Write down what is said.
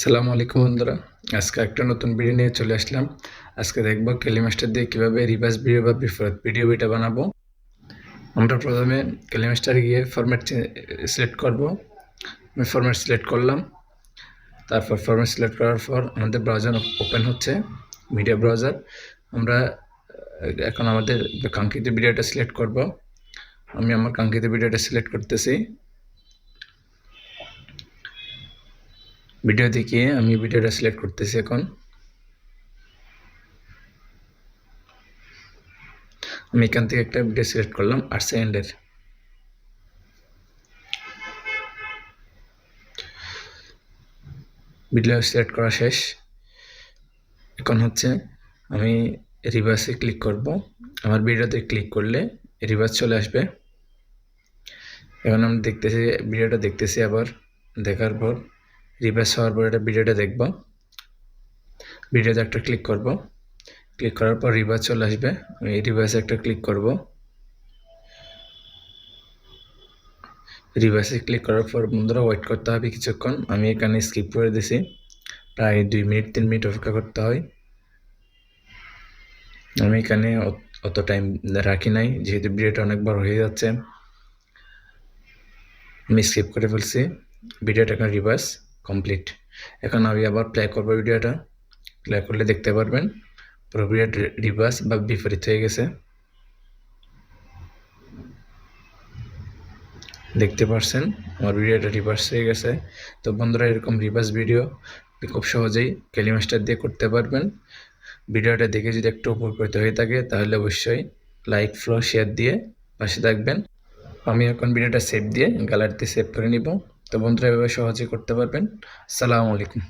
সালামু আলাইকুম বন্ধুরা। আজকে একটা নতুন ভিডিও নিয়ে চলে আসলাম। আজকে দেখব ক্যালিমাস্টার দিয়ে কীভাবে রিভার্স ভিডিও বা বিপরীত ভিডিও এটা বানাবো। আমরা প্রথমে ক্যালিমাস্টারে গিয়ে ফরম্যাট সিলেক্ট করব। আমি ফরম্যাট সিলেক্ট করলাম। তারপর ফরম্যাট সিলেক্ট করার পর আমাদের ব্রাউজার ওপেন হচ্ছে মিডিয়া ব্রাউজার আমরা এখন আমাদের কাঙ্ক্ষিত ভিডিওটা সিলেক্ট করব। আমি আমার কাঙ্ক্ষিত ভিডিওটা সিলেক্ট করতেছি। ভিডিও দেখিয়ে আমি ভিডিওটা সিলেক্ট করতেছি এখন। আমি এখান থেকে একটা ভিডিও সিলেক্ট করলাম আট সেকেন্ডের ভিডিও সিলেক্ট করা শেষ। এখন হচ্ছে আমি রিভার্সে ক্লিক করব। আমার ভিডিওতে ক্লিক করলে রিভার্স চলে আসবে। এখন আমি দেখতেছি ভিডিওটা দেখতেছি আবার, দেখার পর। রিভার্স হওয়ার পর এটা ভিডিওটা দেখব। ভিডিওতে একটা ক্লিক করব। ক্লিক করার পর রিভার্স চলে আসবে। আমি রিভার্সে একটা ক্লিক করব। রিভার্সে ক্লিক করার পর বন্ধুরা ওয়েট করতে হবে কিছুক্ষণ। আমি এখানে স্কিপ করে দিছি। প্রায় দুই মিনিট, তিন মিনিট অপেক্ষা করতে হয়। আমি এখানে অত- টাইম রাখি নাই। যেহেতু ভিডিওটা অনেক বড় হয়ে যাচ্ছে। আমি স্কিপ করে ফেলছি। ভিডিওটা এখন রিভার্স কমপ্লিট এখন আমি আবার প্লে করব ভিডিওটা। প্লে করলে দেখতে পারবেন। পুরো ভিডিওটা রিভার্স বা বিপরীত হয়ে গেছে। দেখতে পারছেন? আমার ভিডিওটা রিভার্স হয়ে গেছে। তো বন্ধুরা, এরকম রিভার্স ভিডিও খুব সহজেই ক্যালিমাস্টার দিয়ে করতে পারবেন। ভিডিওটা দেখে যদি একটু উপকৃত হয়ে থাকে, তাহলে অবশ্যই লাইক ফ্লো শেয়ার দিয়ে পাশে থাকবেন। আমি এখন ভিডিওটা সেভ দিয়ে গ্যালারিতে সেভ করে নিব। তো বন্ধুরা এভাবে সহজে করতে পারবেন। আসসালামু আলাইকুম।